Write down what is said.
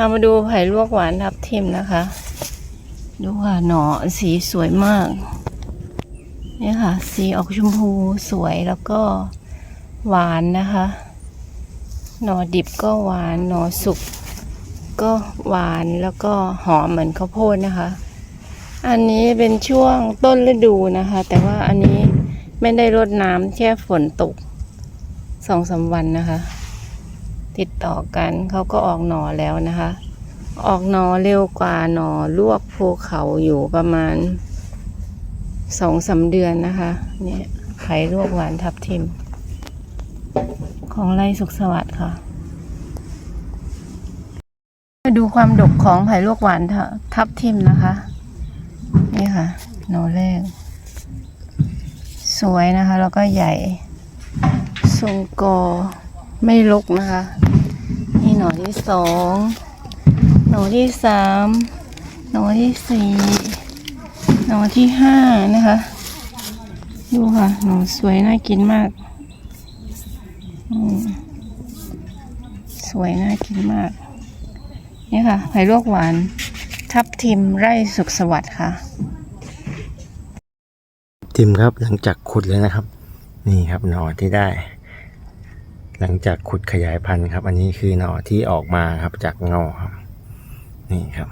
ามาดูไผ่ลวกหวานทับทิมนะคะ ดูค่ะหน่อสีสวยมากเนี่ยค่ะ สีออกชมพูสวยแล้วก็หวานนะคะ หนอดิบก็หวาน หนอสุกก็หวานแล้วก็หอมเหมือนข้าวโพดนะคะ อันนี้เป็นช่วงต้นฤดูนะคะ แต่ว่าอันนี้ไม่ได้รดน้ำแค่ฝนตกสองสามวันนะคะ ติดต่อกันเขาก็ออกหน่อแล้วนะคะ ออกหน่อเร็วกว่าหน่อลวกภูเขาอยู่ประมาณสองสาเดือนนะคะเนี่ยไข่ลวกหวานทับทิม ของไรสุขสวัสดิ์ค่ะ มาดูความดกของไผ่ลวกหวานททับทิมนะคะ นี่ค่ะ หน่อแรก สวยนะคะ แล้วก็ใหญ่ทรงกอไม่ลกนะคะ นี่หนอที่สองหน่อที่สามหน่อที่สี่หน่อที่ห้านะคะ ดูค่ะ หน่อสวยน่ากินมากอืมสวยน่ากินมาก นี่ค่ะไผ่ลวกหวาน ทับทิมไร่สุขสวัสดิ์ค่ะ ทิมครับหลังจากขุดเลยนะครับ นี่ครับหน่อที่ได้ หลังจากขุดขยายพันธุ์ครับ อันนี้คือหน่อที่ออกมาครับจากเงาครับ นี่ครับ